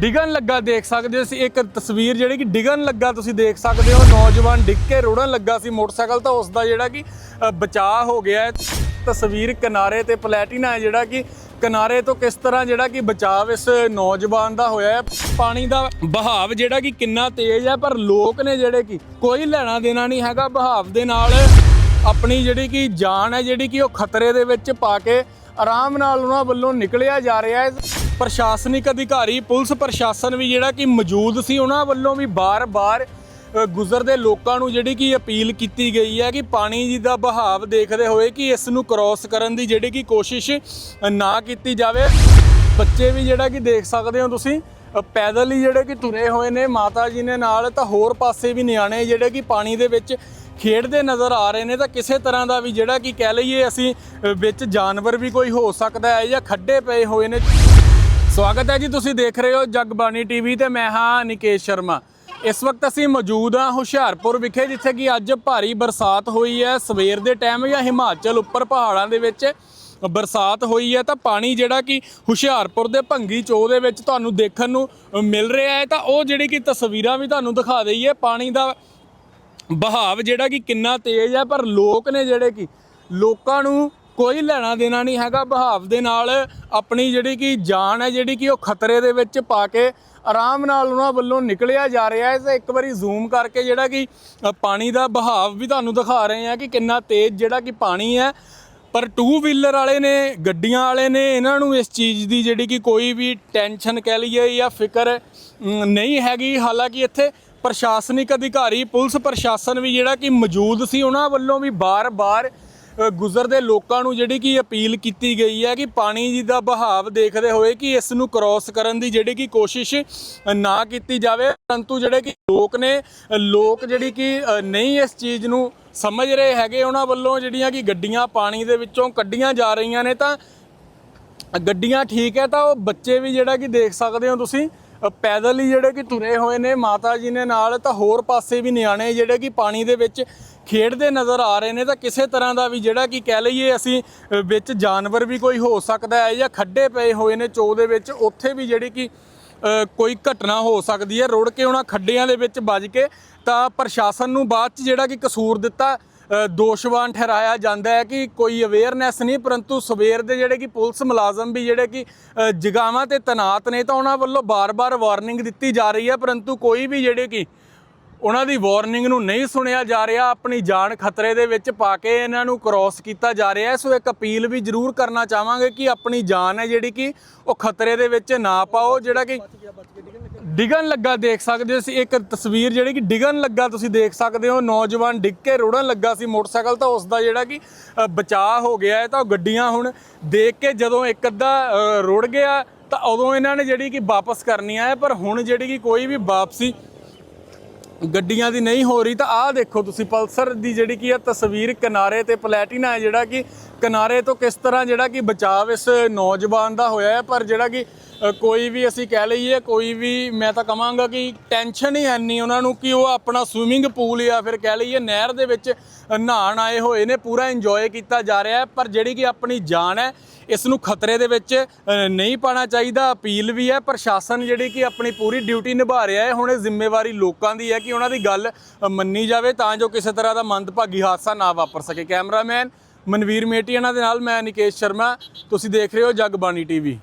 ਡਿਗਣ ਲੱਗਾ ਦੇਖ ਸਕਦੇ ਹੋ ਸੀ ਇੱਕ ਤਸਵੀਰ ਜਿਹੜੀ ਕਿ ਡਿਗਣ ਲੱਗਾ ਤੁਸੀਂ ਦੇਖ ਸਕਦੇ ਹੋ, ਨੌਜਵਾਨ ਡਿੱਗ ਕੇ ਰੋੜਨ ਲੱਗਾ ਸੀ ਮੋਟਰਸਾਈਕਲ ਤਾਂ ਉਸ ਦਾ ਜਿਹੜਾ ਕਿ ਬਚਾਅ ਹੋ ਗਿਆ ਹੈ। ਤਸਵੀਰ ਕਿਨਾਰੇ ਤੇ ਪਲੈਟੀਨਾ ਹੈ ਜਿਹੜਾ ਕਿ, ਕਿਨਾਰੇ ਤੋਂ ਕਿਸ ਤਰ੍ਹਾਂ ਜਿਹੜਾ ਕਿ ਬਚਾਅ ਇਸ ਨੌਜਵਾਨ ਦਾ ਹੋਇਆ ਹੈ। ਪਾਣੀ ਦਾ ਬਹਾਵ ਜਿਹੜਾ ਕਿ ਕਿੰਨਾ ਤੇਜ਼ ਹੈ, ਪਰ ਲੋਕ ਨੇ ਜਿਹੜੇ ਕਿ ਕੋਈ ਲੈਣਾ ਦੇਣਾ ਨਹੀਂ ਹੈਗਾ। ਬਹਾਵ ਦੇ ਨਾਲ ਆਪਣੀ ਜਿਹੜੀ ਕਿ ਜਾਨ ਹੈ, ਜਿਹੜੀ ਕਿ ਉਹ ਖਤਰੇ ਦੇ ਵਿੱਚ ਪਾ ਕੇ ਆਰਾਮ ਨਾਲ ਉਹਨਾਂ ਵੱਲੋਂ ਨਿਕਲਿਆ ਜਾ ਰਿਹਾ ਹੈ। ਪ੍ਰਸ਼ਾਸਨਿਕ ਅਧਿਕਾਰੀ, ਪੁਲਿਸ ਪ੍ਰਸ਼ਾਸਨ ਵੀ ਜਿਹੜਾ ਕਿ ਮੌਜੂਦ ਸੀ, ਉਹਨਾਂ ਵੱਲੋਂ ਵੀ ਬਾਰ-ਬਾਰ ਗੁਜ਼ਰਦੇ ਲੋਕਾਂ ਨੂੰ ਜਿਹੜੀ ਕਿ ਅਪੀਲ ਕੀਤੀ ਗਈ ਹੈ ਕਿ ਪਾਣੀ ਜੀ ਦਾ ਬਹਾਵ ਦੇਖਦੇ ਹੋਏ ਕਿ ਇਸ ਨੂੰ ਕ੍ਰਾਸ ਕਰਨ ਦੀ ਜਿਹੜੀ ਕਿ ਕੋਸ਼ਿਸ਼ ਨਾ ਕੀਤੀ ਜਾਵੇ। ਬੱਚੇ ਵੀ ਜਿਹੜਾ ਕਿ ਦੇਖ ਸਕਦੇ ਹੋ ਤੁਸੀਂ ਪੈਦਲ ਹੀ ਜਿਹੜੇ ਕਿ ਤੁਰੇ ਹੋਏ ਨੇ। ਮਾਤਾ ਜੀ ਨੇ ਨਾਲ ਤਾਂ ਹੋਰ ਪਾਸੇ ਵੀ ਨਿਆਣੇ ਜਿਹੜੇ ਕਿ ਪਾਣੀ ਦੇ ਵਿੱਚ ਖੇਡਦੇ ਨਜ਼ਰ ਆ ਰਹੇ ਨੇ। ਤਾਂ ਕਿਸੇ ਤਰ੍ਹਾਂ ਦਾ ਵੀ ਜਿਹੜਾ ਕਿ ਕਹਿ ਲਈਏ ਅਸੀਂ ਵਿੱਚ ਜਾਨਵਰ ਵੀ ਕੋਈ ਹੋ ਸਕਦਾ ਹੈ ਜਾਂ ਖੱਡੇ ਪਏ ਹੋਏ ਨੇ। ਸਵਾਗਤ ਹੈ ਜੀ, ਤੁਸੀਂ ਦੇਖ ਰਹੇ ਹੋ ਜਗਬਾਣੀ ਟੀਵੀ ਤੇ ਮੈਂ ਹਾਂ ਨਿਕੇਸ਼ ਸ਼ਰਮਾ। ਇਸ ਵਕਤ ਅਸੀਂ ਮੌਜੂਦ ਹਾਂ ਹੁਸ਼ਿਆਰਪੁਰ ਵਿਖੇ, ਜਿੱਥੇ ਕਿ ਅੱਜ ਭਾਰੀ ਬਰਸਾਤ ਹੋਈ ਹੈ। ਸਵੇਰ ਦੇ ਟਾਈਮ ਜਾਂ ਹਿਮਾਚਲ ਉੱਪਰ ਪਹਾੜਾਂ ਦੇ ਵਿੱਚ ਬਰਸਾਤ ਹੋਈ ਹੈ, ਤਾਂ ਪਾਣੀ ਜਿਹੜਾ ਕਿ ਹੁਸ਼ਿਆਰਪੁਰ ਦੇ ਭੰਗੀ ਚੋ ਦੇ ਵਿੱਚ ਤੁਹਾਨੂੰ ਦੇਖਣ ਨੂੰ ਮਿਲ ਰਿਹਾ ਹੈ, ਤਾਂ ਉਹ ਜਿਹੜੀ ਕਿ ਤਸਵੀਰਾਂ ਵੀ ਤੁਹਾਨੂੰ ਦਿਖਾ ਦਈਏ। ਪਾਣੀ ਦਾ ਬਹਾਵ ਜਿਹੜਾ ਕਿ ਕਿੰਨਾ ਤੇਜ਼ ਹੈ, ਪਰ ਲੋਕ ਨੇ ਜਿਹੜੇ ਕਿ ਲੋਕਾਂ ਨੂੰ ਕੋਈ ਲੈਣਾ ਦੇਣਾ ਨਹੀਂ ਹੈਗਾ ਬਹਾਵ ਦੇ ਨਾਲ ਆਪਣੀ ਜਿਹੜੀ ਕਿ ਜਾਨ ਹੈ ਜਿਹੜੀ ਕਿ ਉਹ ਖਤਰੇ ਦੇ ਵਿੱਚ ਪਾ ਕੇ ਆਰਾਮ ਨਾਲ ਉਹਨਾਂ ਵੱਲੋਂ ਨਿਕਲਿਆ ਜਾ ਰਿਹਾ ਹੈ। ਤੇ ਇੱਕ ਵਾਰੀ ਜ਼ੂਮ ਕਰਕੇ ਜਿਹੜਾ ਕਿ ਪਾਣੀ ਦਾ ਬਹਾਵ ਵੀ ਤੁਹਾਨੂੰ ਦਿਖਾ ਰਹੇ ਹਾਂ ਕਿ ਕਿੰਨਾ ਤੇਜ਼ ਜਿਹੜਾ ਕਿ ਪਾਣੀ ਹੈ। ਪਰ ਟੂ ਵੀਲਰ ਵਾਲੇ ਨੇ, ਗੱਡੀਆਂ ਵਾਲੇ ਨੇ, ਇਹਨਾਂ ਨੂੰ ਇਸ ਚੀਜ਼ ਦੀ ਜਿਹੜੀ ਕਿ ਕੋਈ ਵੀ ਟੈਨਸ਼ਨ ਕਹਿ ਲਈਏ ਜਾਂ ਫਿਕਰ ਨਹੀਂ ਹੈਗੀ। ਹਾਲਾਂਕਿ ਇੱਥੇ ਪ੍ਰਸ਼ਾਸਨਿਕ ਅਧਿਕਾਰੀ, ਪੁਲਿਸ ਪ੍ਰਸ਼ਾਸਨ ਵੀ ਜਿਹੜਾ ਕਿ ਮੌਜੂਦ ਸੀ, ਉਹਨਾਂ ਵੱਲੋਂ ਵੀ ਬਾਰ-ਬਾਰ ਗੁਜ਼ਰਦੇ ਲੋਕਾਂ ਨੂੰ ਜਿਹੜੀ ਕਿ ਅਪੀਲ ਕੀਤੀ ਗਈ ਹੈ ਕਿ ਪਾਣੀ ਜੀ ਦਾ ਬਹਾਵ ਦੇਖਦੇ ਹੋਏ ਕਿ ਇਸ ਨੂੰ ਕ੍ਰਾਸ ਕਰਨ ਦੀ ਜਿਹੜੀ ਕਿ ਕੋਸ਼ਿਸ਼ ਨਾ ਕੀਤੀ ਜਾਵੇ। ਪਰੰਤੂ ਜਿਹੜੇ ਕਿ ਲੋਕ ਨੇ ਲੋਕ ਜਿਹੜੀ ਕਿ ਨਹੀਂ ਇਸ ਚੀਜ਼ ਨੂੰ ਸਮਝ ਰਹੇ ਹੈਗੇ, ਉਹਨਾਂ ਵੱਲੋਂ ਜਿਹੜੀਆਂ ਕਿ ਗੱਡੀਆਂ ਪਾਣੀ ਦੇ ਵਿੱਚੋਂ ਕੱਢੀਆਂ ਜਾ ਰਹੀਆਂ ਨੇ ਤਾਂ ਗੱਡੀਆਂ ਠੀਕ ਹੈ ਤਾਂ ਉਹ ਬੱਚੇ ਵੀ ਜਿਹੜਾ ਕਿ ਦੇਖ ਸਕਦੇ ਹੋ ਤੁਸੀਂ ਪੈਦਲ ਹੀ ਜਿਹੜੇ ਕਿ ਤੁਰੇ ਹੋਏ ਨੇ, ਮਾਤਾ ਜੀ ਨੇ ਨਾਲ ਤਾਂ ਹੋਰ ਪਾਸੇ ਵੀ ਨਿਆਣੇ ਜਿਹੜੇ ਕਿ ਪਾਣੀ ਦੇ ਵਿੱਚ ਖੇਡਦੇ ਨਜ਼ਰ ਆ ਰਹੇ ਨੇ ਤਾਂ ਕਿਸੇ ਤਰ੍ਹਾਂ ਦਾ ਵੀ ਜਿਹੜਾ ਕਿ ਕਹਿ ਲਈਏ ਅਸੀਂ ਵਿੱਚ ਜਾਨਵਰ ਵੀ ਕੋਈ ਹੋ ਸਕਦਾ ਹੈ ਜਾਂ ਖੱਡੇ ਪਏ ਹੋਏ ਨੇ ਚੋ ਦੇ ਵਿੱਚ, ਉੱਥੇ ਵੀ ਜਿਹੜੀ ਕਿ ਕੋਈ ਘਟਨਾ ਹੋ ਸਕਦੀ ਹੈ। ਰੁੜ ਕੇ ਉਹਨਾਂ ਖੱਡਿਆਂ ਦੇ ਵਿੱਚ ਵੱਜ ਕੇ ਤਾਂ ਪ੍ਰਸ਼ਾਸਨ ਨੂੰ ਬਾਅਦ ਚ ਜਿਹੜਾ ਕਿ ਕਸੂਰ ਦਿੱਤਾ ਦੋਸ਼ਵਾਨ ਠਹਿਰਾਇਆ ਜਾਂਦਾ ਹੈ ਕਿ ਕੋਈ ਅਵੇਅਰਨੈਸ ਨਹੀਂ, ਪਰੰਤੂ ਸਵੇਰ ਦੇ ਜਿਹੜੇ ਕਿ ਪੁਲਿਸ ਮੁਲਾਜ਼ਮ ਵੀ ਜਿਹੜੇ ਕਿ ਜਗਾਵਾਂ ਤੇ ਤਨਾਤ ਨੇ ਤਾਂ ਉਹਨਾਂ ਵੱਲੋਂ ਬਾਰ-ਬਾਰ ਵਾਰਨਿੰਗ ਦਿੱਤੀ ਜਾ ਰਹੀ ਹੈ। ਪਰੰਤੂ ਕੋਈ ਵੀ ਜਿਹੜੇ ਕਿ ਉਹਨਾਂ ਦੀ ਵਾਰਨਿੰਗ ਨੂੰ ਨਹੀਂ ਸੁਣਿਆ ਜਾ ਰਿਹਾ, ਆਪਣੀ ਜਾਨ ਖਤਰੇ ਦੇ ਵਿੱਚ ਪਾ ਕੇ ਇਹਨਾਂ ਨੂੰ ਕ੍ਰਾਸ ਕੀਤਾ ਜਾ ਰਿਹਾ। ਸੋ ਇੱਕ ਅਪੀਲ ਵੀ ਜ਼ਰੂਰ ਕਰਨਾ ਚਾਹਾਂਗੇ ਕਿ ਆਪਣੀ ਜਾਨ ਹੈ ਜਿਹੜੀ ਕਿ ਉਹ ਖਤਰੇ ਦੇ ਵਿੱਚ ਨਾ ਪਾਓ, ਜਿਹੜਾ ਕਿ ਡਿਗਣ ਲੱਗਾ ਦੇਖ ਸਕਦੇ ਹੋ। ਸੀ ਇੱਕ ਤਸਵੀਰ ਜਿਹੜੀ ਕਿ ਡਿਗਣ ਲੱਗਾ, ਤੁਸੀਂ ਦੇਖ ਸਕਦੇ ਹੋ। ਨੌਜਵਾਨ ਡਿੱਗ ਕੇ ਰੋੜਨ ਲੱਗਾ ਸੀ ਮੋਟਰਸਾਈਕਲ, ਤਾਂ ਉਸ ਦਾ ਜਿਹੜਾ ਕਿ ਬਚਾਅ ਹੋ ਗਿਆ ਹੈ। ਤਾਂ ਉਹ ਗੱਡੀਆਂ ਹੁਣ ਦੇਖ ਕੇ ਜਦੋਂ ਇੱਕ ਅੱਧਾ ਰੁੜ ਗਿਆ, ਤਾਂ ਉਦੋਂ ਇਹਨਾਂ ਨੇ ਜਿਹੜੀ ਕਿ ਵਾਪਸ ਕਰਨੀ ਹੈ। ਪਰ ਹੁਣ ਜਿਹੜੀ ਕਿ ਕੋਈ ਵੀ ਵਾਪਸੀ ਗੱਡੀਆਂ ਦੀ ਨਹੀਂ ਹੋ ਰਹੀ ਤਾਂ ਆਹ ਦੇਖੋ ਤੁਸੀਂ ਪਲਸਰ ਦੀ ਜਿਹੜੀ ਕੀ ਆ ਤਸਵੀਰ ਕਿਨਾਰੇ ਤੇ ਪਲੈਟੀਨਾ ਹੈ ਜਿਹੜਾ ਕਿ ਕਿਨਾਰੇ ਤੋਂ ਕਿਸ ਤਰ੍ਹਾਂ ਜਿਹੜਾ ਕਿ ਬਚਾਵ ਇਸ ਨੌਜਵਾਨ ਦਾ ਹੋਇਆ ਹੈ, ਪਰ ਜਿਹੜਾ ਕਿ ਕੋਈ ਵੀ ਅਸੀਂ ਕਹਿ ਲਈਏ, ਕੋਈ ਵੀ ਮੈਂ ਤਾਂ ਕਹਾਂਗਾ ਕਿ ਟੈਨਸ਼ਨ ਹੀ ਹੈ ਉਹਨਾਂ ਨੂੰ ਕਿ ਉਹ ਆਪਣਾ ਸਵਿਮਿੰਗ ਪੂਲ ਜਾਂ ਫਿਰ ਕਹਿ ਲਈਏ ਨਹਿਰ ਦੇ ਵਿੱਚ ਨਹਾਣ ਆਏ ਹੋਏ ਨੇ, ਪੂਰਾ ਇੰਜੋਏ ਕੀਤਾ ਜਾ ਰਿਹਾ ਹੈ, ਪਰ ਜਿਹੜੀ ਕਿ ਆਪਣੀ ਜਾਨ ਹੈ, ਇਸ ਨੂੰ ਖਤਰੇ ਦੇ ਵਿੱਚ ਨਹੀਂ ਪਾਣਾ ਚਾਹੀਦਾ, ਅਪੀਲ ਵੀ ਹੈ, ਪ੍ਰਸ਼ਾਸਨ ਜਿਹੜੀ ਕਿ ਆਪਣੀ ਪੂਰੀ ਡਿਊਟੀ ਨਿਭਾ ਰਿਹਾ ਹੈ, ਹੁਣ ਇਹ ਜ਼ਿੰਮੇਵਾਰੀ ਲੋਕਾਂ ਦੀ ਹੈ ਕਿ ਉਹਨਾਂ ਦੀ ਗੱਲ ਮੰਨੀ ਜਾਵੇ ਤਾਂ ਜੋ ਕਿਸੇ ਤਰ੍ਹਾਂ ਦਾ ਮੰਦਭਾਗੀ ਹਾਦਸਾ ਨਾ ਵਾਪਰ ਸਕੇ। ਕੈਮਰਾਮੈਨ ਮਨਵੀਰ ਮੇਟੀ, ਇਹਨਾਂ ਦੇ ਨਾਲ ਮੈਂ ਨਿਕੇਸ਼ ਸ਼ਰਮਾ। ਤੁਸੀਂ ਦੇਖ ਰਹੇ ਹੋ ਜਗਬਾਣੀ ਟੀਵੀ।